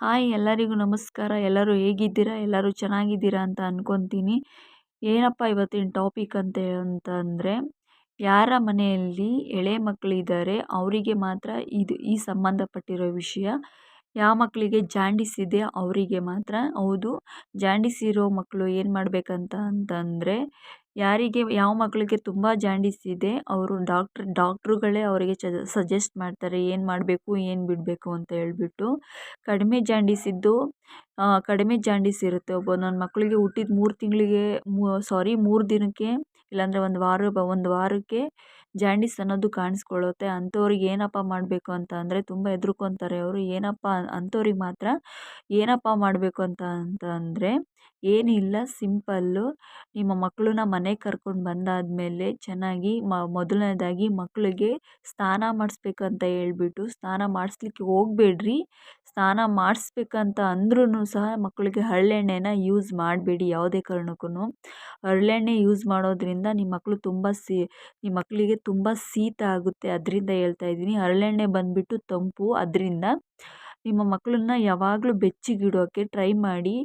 Hi ಎಲ್ಲರಿಗೂ ನಮಸ್ಕಾರ. ಎಲ್ಲರೂ ಹೇಗಿದ್ದೀರಾ? ಎಲ್ಲರೂ ಚೆನ್ನಾಗಿದ್ದೀರಾ ಅಂತ ಅಂದ್ಕೊತೀನಿ ಏನಪ್ಪ ಇವತ್ತಿನ ಟಾಪಿಕ್ ಅಂತ ಅಂತಂದರೆ, ಯಾರ ಮನೆಯಲ್ಲಿ ಎಳೆ ಮಕ್ಕಳಿದ್ದಾರೆ ಅವರಿಗೆ ಮಾತ್ರ ಇದು ಈ ಸಂಬಂಧಪಟ್ಟಿರೋ ವಿಷಯ. ಯಾವ ಮಕ್ಕಳಿಗೆ ಜಾಂಡಿಸ್ ಇದೆ ಅವರಿಗೆ ಮಾತ್ರ. ಹೌದು, ಜಾಂಡಿಸ್ ಇರೋ ಮಕ್ಕಳು ಏನು ಮಾಡಬೇಕಂತ ಅಂತಂದರೆ ಯಾರಿಗೆ ಯಾವ ಮಕ್ಕಳಿಗೆ ತುಂಬ ಜಾಂಡೀಸ್ ಇದೆ, ಅವರು ಡಾಕ್ಟ್ರ್, ಡಾಕ್ಟ್ರುಗಳೇ ಅವರಿಗೆ ಸಜೆಸ್ಟ್ ಮಾಡ್ತಾರೆ, ಏನು ಮಾಡಬೇಕು, ಏನು ಬಿಡಬೇಕು ಅಂತ ಹೇಳ್ಬಿಟ್ಟು. ಕಡಿಮೆ ಜಾಂಡೀಸ್ ಇದ್ದು ಕಡಿಮೆ ಜಾಂಡೀಸ್ ಇರುತ್ತೆ. ಒಬ್ಬೊಂದೊಂದು ಮಕ್ಕಳಿಗೆ ಹುಟ್ಟಿದ ಮೂರು ತಿಂಗಳಿಗೆ ಮೂ ಸಾರಿ ಮೂರು ದಿನಕ್ಕೆ ಇಲ್ಲಾಂದರೆ ಒಂದು ವಾರ, ಒಂದು ವಾರಕ್ಕೆ ಜಾಂಡೀಸ್ ಅನ್ನೋದು ಕಾಣಿಸ್ಕೊಳ್ಳುತ್ತೆ. ಅಂಥವ್ರಿಗೆ ಏನಪ್ಪ ಮಾಡಬೇಕು ಅಂತ ಅಂದರೆ ತುಂಬ ಹೆದ್ರುಕೊಂತಾರೆ ಅವರು. ಏನಪ್ಪ ಅಂಥವ್ರಿಗೆ ಮಾತ್ರ ಏನಪ್ಪ ಮಾಡಬೇಕು ಅಂತ ಅಂತ ಅಂದರೆ ಏನಿಲ್ಲ, ಸಿಂಪಲ್ಲು. ನಿಮ್ಮ ಮಕ್ಕಳನ್ನ ಮನೆಗೆ ಕರ್ಕೊಂಡು ಬಂದಾದಮೇಲೆ ಚೆನ್ನಾಗಿ ಮೊದಲನೇದಾಗಿ ಮಕ್ಕಳಿಗೆ ಸ್ನಾನ ಮಾಡಿಸ್ಬೇಕಂತ ಹೇಳ್ಬಿಟ್ಟು, ಸ್ನಾನ ಮಾಡಿಸ್ಲಿಕ್ಕೆ ಹೋಗಬೇಡ್ರಿ. ಸ್ನಾನ ಮಾಡಿಸ್ಬೇಕಂತ ಅಂದ್ರೂ ಸಹ ಮಕ್ಕಳಿಗೆ ಹರಳೆಣ್ಣೆನ ಯೂಸ್ ಮಾಡಬೇಡಿ ಯಾವುದೇ ಕಾರಣಕ್ಕೂ ಹರಳೆಣ್ಣೆ ಯೂಸ್ ಮಾಡೋದ್ರಿಂದ ನಿಮ್ಮ ಮಕ್ಕಳು ತುಂಬ ಸಿ ನಿಮ್ಮ ಮಕ್ಕಳಿಗೆ ತುಂಬ ಶೀತ ಆಗುತ್ತೆ ಅದರಿಂದ ಹೇಳ್ತಾ ಇದ್ದೀನಿ. ಹರಳೆಣ್ಣೆ ಬಂದುಬಿಟ್ಟು ತಂಪು ಅದರಿಂದ ನಿಮ್ಮ ಮಕ್ಕಳನ್ನ ಯಾವಾಗಲೂ ಬೆಚ್ಚಿಗಿಡೋಕ್ಕೆ ಟ್ರೈ ಮಾಡಿ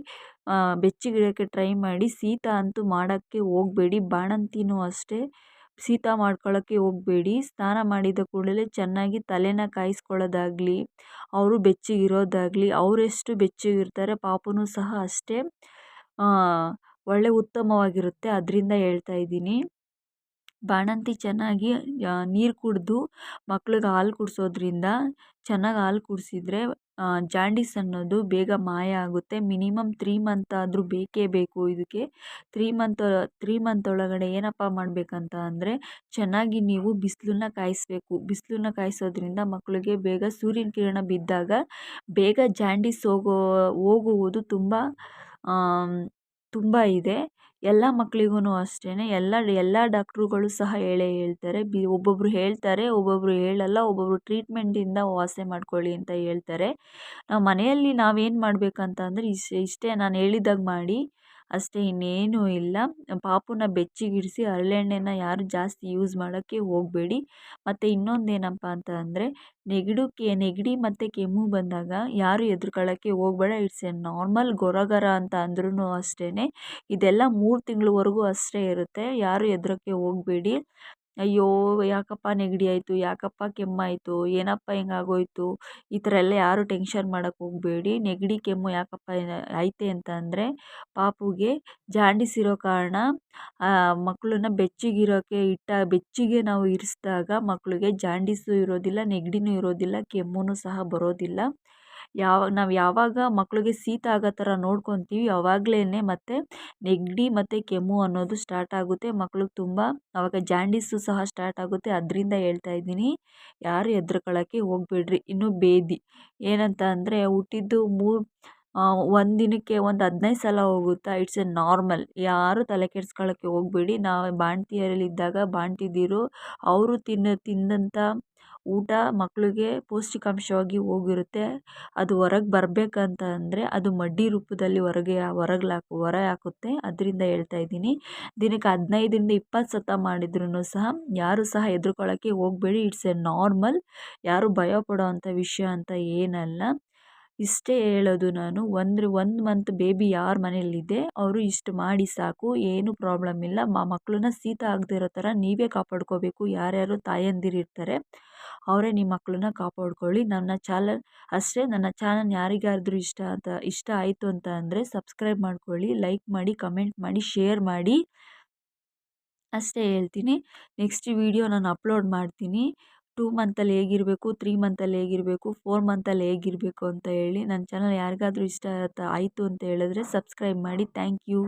ಬೆಚ್ಚಗಿಡೋಕ್ಕೆ ಟ್ರೈ ಮಾಡಿ ಶೀತ ಅಂತೂ ಮಾಡೋಕ್ಕೆ ಹೋಗಬೇಡಿ. ಬಾಣಂತಿನೂ ಅಷ್ಟೇ. ಶೀತ ಮಾಡ್ಕೊಳ್ಳೋಕ್ಕೆ ಹೋಗಬೇಡಿ. ಸ್ನಾನ ಮಾಡಿದ ಕೂಡಲೇ ಚೆನ್ನಾಗಿ ತಲೆನ ಕಾಯಿಸ್ಕೊಳ್ಳೋದಾಗಲಿ, ಅವರು ಬೆಚ್ಚಗಿರೋದಾಗಲಿ, ಅವರೆಷ್ಟು ಬೆಚ್ಚಗಿರ್ತಾರೆ ಪಾಪನೂ ಸಹ ಅಷ್ಟೇ ಒಳ್ಳೆ ಉತ್ತಮವಾಗಿರುತ್ತೆ ಅದರಿಂದ ಹೇಳ್ತಾ ಇದ್ದೀನಿ. ಬಾಣಂತಿ ಚೆನ್ನಾಗಿ ನೀರು ಕುಡಿದು ಮಕ್ಳಿಗೆ ಹಾಲು ಕುಡಿಸೋದ್ರಿಂದ ಚೆನ್ನಾಗಿ ಹಾಲು ಕುಡಿಸಿದ್ರೆ ಜಾಂಡೀಸ್ ಅನ್ನೋದು ಬೇಗ ಮಾಯ ಆಗುತ್ತೆ. ಮಿನಿಮಮ್ ತ್ರೀ ಮಂತ್ ಆದರೂ ಬೇಕೇ ಬೇಕು ಇದಕ್ಕೆ ತ್ರೀ ಮಂತ್ ತ್ರೀ ಮಂತ್ ಒಳಗಡೆ ಏನಪ್ಪ ಮಾಡಬೇಕಂತ ಅಂದರೆ ಚೆನ್ನಾಗಿ ನೀವು ಬಿಸಿಲನ್ನ ಕಾಯಿಸಬೇಕು. ಬಿಸಿಲನ್ನ ಕಾಯಿಸೋದ್ರಿಂದ ಮಕ್ಕಳಿಗೆ ಬೇಗ ಸೂರ್ಯನ ಕಿರಣ ಬಿದ್ದಾಗ ಬೇಗ ಜಾಂಡೀಸ್ ಹೋಗೋ, ಹೋಗುವುದು ತುಂಬ ತುಂಬ ಇದೆ. ಎಲ್ಲ ಮಕ್ಕಳಿಗೂ ಅಷ್ಟೇ ಎಲ್ಲ ಎಲ್ಲ ಡಾಕ್ಟ್ರುಗಳು ಸಹ ಹೇಳೇ ಹೇಳ್ತಾರೆ. ಬಿ ಒಬ್ಬೊಬ್ಬರು ಹೇಳ್ತಾರೆ ಒಬ್ಬೊಬ್ಬರು ಹೇಳಲ್ಲ ಒಬ್ಬೊಬ್ಬರು ಟ್ರೀಟ್ಮೆಂಟಿಂದ ವಾಸೆ ಮಾಡ್ಕೊಳ್ಳಿ ಅಂತ ಹೇಳ್ತಾರೆ. ನಾವು ಮನೆಯಲ್ಲಿ ನಾವೇನು ಮಾಡಬೇಕಂತ ಅಂದರೆ ಇಸ್ ಇಷ್ಟೇ ನಾನು ಹೇಳಿದಾಗ ಮಾಡಿ ಅಷ್ಟೇ ಇನ್ನೇನೂ ಇಲ್ಲ. ಪಾಪುನ ಬೆಚ್ಚಗಿರಿಸಿ ಹರಳೆಣ್ಣೆನ ಯಾರು ಜಾಸ್ತಿ ಯೂಸ್ ಮಾಡೋಕ್ಕೆ ಹೋಗಬೇಡಿ. ಮತ್ತು ಇನ್ನೊಂದು ಏನಪ್ಪ ಅಂತ ಅಂದರೆ, ನೆಗಡು ನೆಗಡಿ ಮತ್ತು ಕೆಮ್ಮು ಬಂದಾಗ ಯಾರು ಹೆದ್ರ್ಕೊಳ್ಳೋಕ್ಕೆ ಹೋಗಬೇಡ. ಇಟ್ಸ್ ಎ ನಾರ್ಮಲ್ ಗೊರಗರ ಅಂತ ಅಂದ್ರೂ ಅಷ್ಟೇ ಇದೆಲ್ಲ ಮೂರು ತಿಂಗಳವರೆಗೂ ಅಷ್ಟೇ ಇರುತ್ತೆ. ಯಾರು ಹೆದ್ರೋಕ್ಕೆ ಹೋಗಬೇಡಿ. ಅಯ್ಯೋ, ಯಾಕಪ್ಪ ನೆಗಡಿ ಆಯಿತು, ಯಾಕಪ್ಪ ಕೆಮ್ಮಾಯಿತು, ಏನಪ್ಪ ಹಿಂಗಾಗೋಯ್ತು, ಈ ಥರ ಎಲ್ಲ ಯಾರೂ ಟೆನ್ಷನ್ ಮಾಡೋಕ್ಕೆ ಹೋಗಬೇಡಿ. ನೆಗಡಿ, ಕೆಮ್ಮು ಯಾಕಪ್ಪ ಐತೆ ಅಂತ ಅಂದರೆ, ಪಾಪುಗೆ ಜಾಂಡಿಸ್ ಇರೋ ಕಾರಣ ಮಕ್ಕಳನ್ನ ಬೆಚ್ಚಗಿರೋಕ್ಕೆ ಇಟ್ಟ, ಬೆಚ್ಚಗೆ ನಾವು ಇರಿಸಿದಾಗ ಮಕ್ಕಳಿಗೆ ಜಾಂಡೀಸು ಇರೋದಿಲ್ಲ, ನೆಗಡಿನೂ ಇರೋದಿಲ್ಲ ಕೆಮ್ಮೂ ಸಹ ಬರೋದಿಲ್ಲ. ಯಾವ, ನಾವು ಯಾವಾಗ ಮಕ್ಕಳಿಗೆ ಶೀತ ಆಗೋ ಥರ ನೋಡ್ಕೊತೀವಿ ಅವಾಗಲೇ ಮತ್ತೆ ನೆಗಡಿ ಮತ್ತು ಕೆಮ್ಮು ಅನ್ನೋದು ಸ್ಟಾರ್ಟ್ ಆಗುತ್ತೆ. ಮಕ್ಳಿಗೆ ತುಂಬ ಆವಾಗ ಜಾಂಡೀಸು ಸಹ ಸ್ಟಾರ್ಟ್ ಆಗುತ್ತೆ. ಅದರಿಂದ ಹೇಳ್ತಾ ಇದ್ದೀನಿ, ಯಾರು ಹೆದ್ರ್ಕೊಳ್ಳೋಕ್ಕೆ ಹೋಗ್ಬೇಡ್ರಿ. ಇನ್ನು ಬೇದಿ. ಏನಂತ ಅಂದರೆ, ಹುಟ್ಟಿದ್ದು ಮೂ ಒಂದು ದಿನಕ್ಕೆ ಒಂದು ಹದಿನೈದು ಸಲ ಹೋಗುತ್ತಾ? ಇಟ್ಸ್ ಎ ನಾರ್ಮಲ್ ಯಾರೂ ತಲೆ ಕೆಡ್ಸ್ಕೊಳ್ಳೋಕ್ಕೆ ಹೋಗಬೇಡಿ. ನಾವು ಬಾಣ್ತಿಯರಲ್ಲಿದ್ದಾಗ ಬಾಣ್ತಿದ್ದೀರು. ಅವರು ತಿನ್ನ ತಿಂದಂಥ ಊಟ ಮಕ್ಕಳಿಗೆ ಪೌಷ್ಟಿಕಾಂಶವಾಗಿ ಹೋಗಿರುತ್ತೆ. ಅದು ಹೊರಗೆ ಬರಬೇಕಂತ ಅಂದರೆ ಅದು ಮಡ್ಡಿ ರೂಪದಲ್ಲಿ ಹೊರಗೆ ಹೊರಗ್ಲಾಕು ಹೊರ ಹಾಕುತ್ತೆ. ಅದರಿಂದ ಹೇಳ್ತಾ ಇದ್ದೀನಿ. ದಿನಕ್ಕೆ ಹದಿನೈದರಿಂದ ಇಪ್ಪತ್ತು ಸತ ಮಾಡಿದ್ರೂ ಸಹ ಯಾರು ಸಹ ಹೆದ್ರುಕೊಳ್ಳೋಕ್ಕೆ ಹೋಗಬೇಡಿ. ಇಟ್ಸ್ ಎ ನಾರ್ಮಲ್ ಯಾರೂ ಭಯ ಪಡೋವಂಥ ವಿಷಯ ಅಂತ ಏನಲ್ಲ. ಇಷ್ಟೇ ಹೇಳೋದು ನಾನು. ಒಂದು ಒಂದು ಮಂತ್ ಬೇಬಿ ಯಾರ ಮನೆಯಲ್ಲಿದೆ, ಅವರು ಇಷ್ಟು ಮಾಡಿ ಸಾಕು, ಏನೂ ಪ್ರಾಬ್ಲಮ್ ಇಲ್ಲ. ಮಕ್ಕಳನ್ನ ಶೀತ ಆಗದೇ ಇರೋ ಥರ ನೀವೇ ಕಾಪಾಡ್ಕೋಬೇಕು. ಯಾರ್ಯಾರು ತಾಯಂದಿರು ಇರ್ತಾರೆ, ಅವರೇ ನಿಮ್ಮ ಮಕ್ಕಳನ್ನ ಕಾಪಾಡ್ಕೊಳ್ಳಿ. ನನ್ನ ಚಾನಲ್, ಅಷ್ಟೇ ನನ್ನ ಚಾನಲ್ ಯಾರಿಗಾದ್ರೂ ಇಷ್ಟ ಅಂತ, ಇಷ್ಟ ಆಯಿತು ಅಂತ ಅಂದರೆ ಸಬ್ಸ್ಕ್ರೈಬ್ ಮಾಡ್ಕೊಳ್ಳಿ ಲೈಕ್ ಮಾಡಿ ಕಮೆಂಟ್ ಮಾಡಿ ಶೇರ್ ಮಾಡಿ. ಅಷ್ಟೇ ಹೇಳ್ತೀನಿ. ನೆಕ್ಸ್ಟ್ ವೀಡಿಯೋ ನಾನು ಅಪ್ಲೋಡ್ ಮಾಡ್ತೀನಿ. ಟೂ ಮಂತಲ್ಲಿ ಹೇಗಿರಬೇಕು, ತ್ರೀ ಮಂತಲ್ಲಿ ಹೇಗಿರಬೇಕು, ಫೋರ್ ಮಂತಲ್ಲಿ ಹೇಗಿರಬೇಕು ಅಂತ ಹೇಳಿ ನನ್ನ ಚಾನಲ್ ಯಾರಿಗಾದ್ರೂ ಇಷ್ಟ ಆಯಿತು ಅಂತ ಹೇಳಿದ್ರೆ ಸಬ್ಸ್ಕ್ರೈಬ್ ಮಾಡಿ. Thank you.